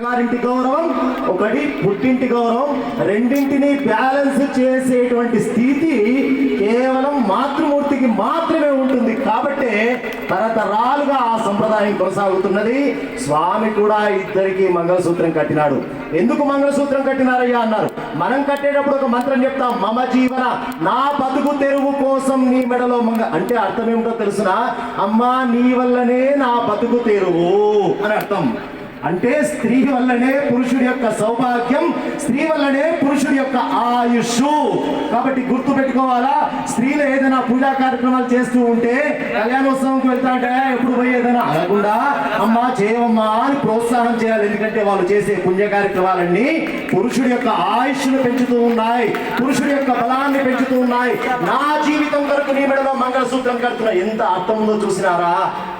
గారింటి గౌరవం ఒకటి పుట్టింటి గౌరవం రెండింటిని బ్యాలెన్స్ చేసేటువంటి స్థితి కేవలం మాతృమూర్తికి మాత్రమే ఉంటుంది. కాబట్టి తరతరాలుగా ఆ సంప్రదాయం కొనసాగుతున్నది. స్వామి కూడా ఇద్దరికి మంగళసూత్రం కట్టినాడు. ఎందుకు మంగళసూత్రం కట్టినారయ్యా అన్నారు. మనం కట్టేటప్పుడు ఒక మంత్రం చెప్తాం మమ జీవన నా బతుకు తెరువు కోసం నీ మెడలో మంగ అంటే అర్థం ఏమిటో తెలుసునా? అమ్మా నీ వల్లనే నా బతుకు తెరువు అని అర్థం. అంటే స్త్రీ వల్లనే పురుషుడి యొక్క సౌభాగ్యం స్త్రీ వల్లనే పురుషుడి యొక్క ఆయుష్. కాబట్టి గుర్తు పెట్టుకోవాలా? స్త్రీలు ఏదైనా పూజా కార్యక్రమాలు చేస్తూ ఉంటే కళ్యాణోత్సవంకి వెళ్తా అంటే ఎప్పుడు పోయి ఏదైనా అనకుండా అమ్మా చేయవమ్మా అని ప్రోత్సాహం చేయాలి. ఎందుకంటే వాళ్ళు చేసే పుణ్య కార్యక్రమాలన్నీ పురుషుడి యొక్క ఆయుష్ను పెంచుతూ ఉన్నాయి పురుషుడి యొక్క బలాన్ని పెంచుతూ ఉన్నాయి. నా జీవితం మంగళసూత్రం కడుతున్నా ఎంత అర్థం ఉందో చూసినారా?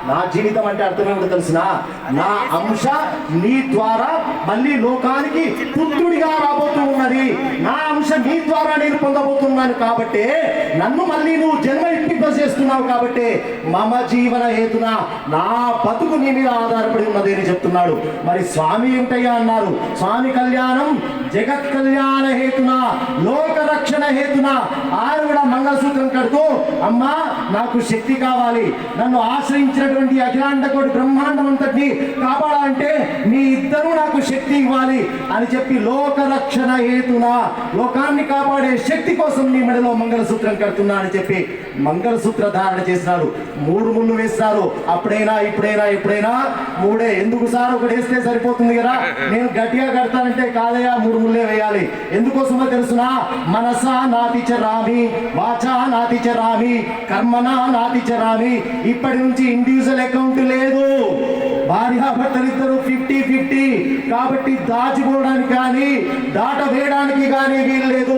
నా జీవితం అంటే అర్థం ఏమిటో తెలిసిన? నా అంశ నీ ద్వారా మళ్ళీ లోకానికి పుత్రుడిగా రాబోతూ ఉన్నది. నా అంశ నీ ద్వారా నేను పొందబోతున్నాను కాబట్టి నన్ను మళ్ళీ నువ్వు జన్మ ఇప్పింపజేస్తున్నావు కాబట్టి మమ జీవన హేతున నా బతుకు నీ మీద ఆధారపడి ఉన్నది అని చెప్తున్నాడు. మరి స్వామి ఏంటయ్యా అన్నారు? స్వామి కళ్యాణం జగత్ కళ్యాణ హేతున లోక రక్షణ హేతున మంగళసూత్రం కడుతూ అమ్మా నాకు శక్తి కావాలి. నన్ను ఆశ్రయించినటువంటి అఖిలాండ కోటి బ్రహ్మాండం అంతటిని కాపాడాలంటే మీ ఇద్దరు శక్తి ఇవ్వాలి అని చెప్పి లోక రక్షణ హేతున లోకాన్ని కాపాడే శక్తి కోసం నీ మెడలో మంగళసూత్రం కడుతున్నా అని చెప్పి మంగళసూత్ర ధారణ చేసినాడు. మూడు ముళ్ళు వేస్తారు. అప్పుడైనా ఇప్పుడైనా ఎప్పుడైనా మూడే. ఎందుకు సార్? ఒకటి వేస్తే సరిపోతుంది కదా. నేను గట్టిగా కడతానంటే కాదయా మూడు ముళ్ళే వేయాలి. ఎందుకోసమో తెలుసునా? మనసా నాతి చరామి వాచా నాతి చరామి కర్మనా నాతి చరామి ఇప్పటి నుంచి ఇండివిజువల్ అకౌంట్ లేదు. భార్యాభర్తలిద్దరూ ఫిఫ్టీ ఫిఫ్టీ కాబట్టి దాచుకోవడానికి కానీ దాట వేయడానికి కానీ వీలు లేదు.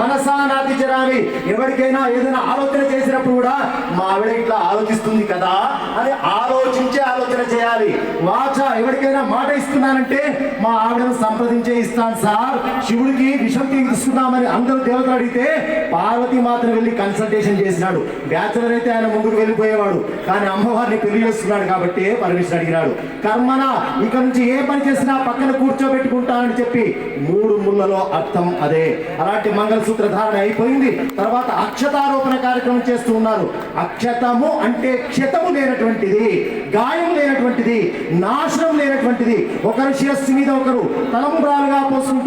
మనసా నాది చరామి ఎవరికైనా ఏదైనా ఆలోచన చేసినప్పుడు కూడా మా ఆవిడ ఇట్లా ఆలోచిస్తుంది కదా అని ఆలోచించే ఆలోచన చేయాలి. వాచ ఎవరికైనా మాట ఇస్తున్నానంటే మా ఆవిడను సంప్రదించే ఇస్తాను సార్. శివుడికి విషం తీసుకున్నామని అందరూ దేవతలు అడిగితే పార్వతి మాత్రం వెళ్ళి కన్సల్టేషన్ చేసినాడు. బ్యాచులర్ అయితే ఆయన ముందుకు వెళ్ళిపోయేవాడు. కానీ అమ్మవారిని పెళ్ళి చేస్తున్నాడు కాబట్టి పర్మిషన్ అడిగినాడు. కర్మన ఇక నుంచి ఏ పని చేసినా పక్కన కూర్చోబెట్టుకుంటానని చెప్పి మూడు ముళ్ళలో అర్థం అదే. అలాంటి మంగళసూత్ర ధారణ అయిపోయింది. తర్వాత అక్షతారోపణ కార్యక్రమం చేస్తూ ఉన్నారు. అక్షతము అంటే క్షతము లేనటువంటిది గాయం లేనటువంటిది నాశనం లేనటువంటిది. ఒకరి శిరస్సు మీద ఒకరు తలంబ్రాలుగా పోసుకుంటూ